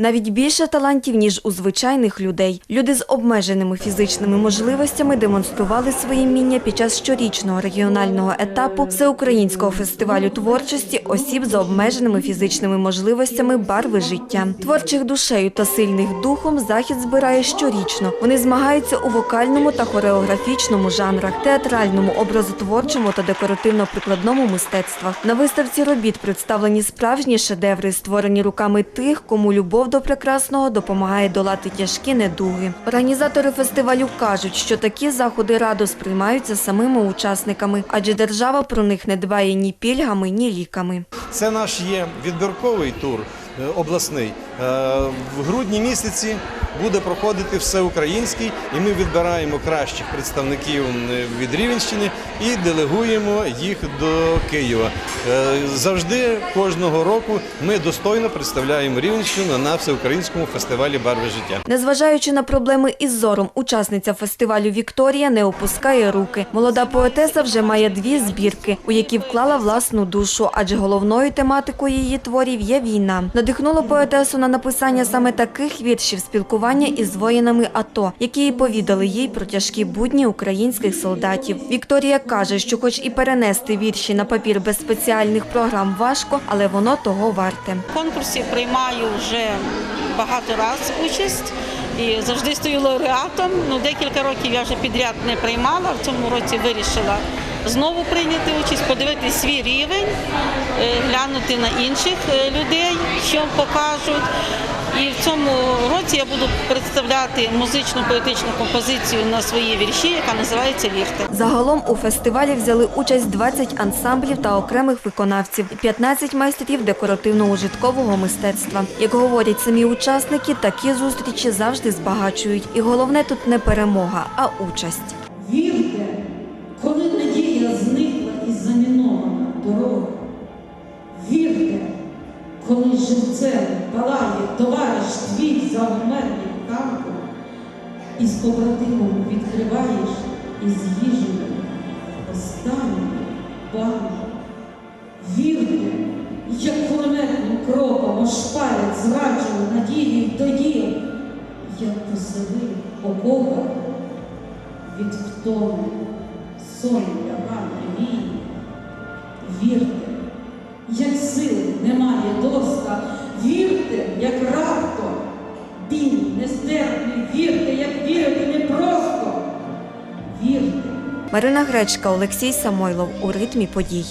Навіть більше талантів, ніж у звичайних людей. Люди з обмеженими фізичними можливостями демонстрували свої вміння під час щорічного регіонального етапу всеукраїнського фестивалю творчості осіб з обмеженими фізичними можливостями барви життя. Творчих душею та сильних духом захід збирає щорічно. Вони змагаються у вокальному та хореографічному жанрах, театральному, образотворчому та декоративно-прикладному мистецтвах. На виставці робіт представлені справжні шедеври, створені руками тих, кому любов до прекрасного допомагає долати тяжкі недуги. Організатори фестивалю кажуть, що такі заходи радо сприймаються самими учасниками, адже держава про них не дбає ні пільгами, ні ліками. Це наш є відбірковий тур обласний. Е, В грудні місяці буде проходити всеукраїнський, і ми відбираємо кращих представників е, від Рівенщини і делегуємо їх до Києва. Е, Завжди кожного року ми достойно представляємо Рівенщину на всеукраїнському фестивалі Барви життя. Незважаючи на проблеми із зором, учасниця фестивалю Вікторія не опускає руки. Молода поетеса вже має дві збірки, у які вклала власну душу, адже головною тематикою її творів є війна. Надихнуло поетесу на написання саме таких віршів спілкування із воїнами АТО, які повідали їй про тяжкі будні українських солдатів. Вікторія каже, що, хоч і перенести вірші на папір без спеціальних програм важко, але воно того варте. В конкурсі приймаю вже багато разів участь і завжди стою лауреатом. Ну, декілька років я вже підряд не приймала. В цьому році вирішила знову прийняти участь, подивитися свій рівень, е, глянути на інших е, людей, що покажуть. І в цьому році я буду представляти музичну поетичну композицію на свої вірші, яка називається Вірте. Загалом у фестивалі взяли участь 20 ансамблів та окремих виконавців, і 15 майстрів декоративно-ужиткового мистецтва. Як говорять самі учасники, такі зустрічі завжди збагачують. І головне тут не перемога, а участь. Живцем палає товариш твій за обмерлим танком, і з побратимом відкриваєш із їжею останню банку. Вірте, як кулеметним кропом ошпарять зраджену надію тоді, як посели окопа від втоми сон лягає вій. Вірте, вірте, як раптом біль нестерпний, вірте, як вірити непросто. Вірте. Марина Гречка, Олексій Самойлов у ритмі подій.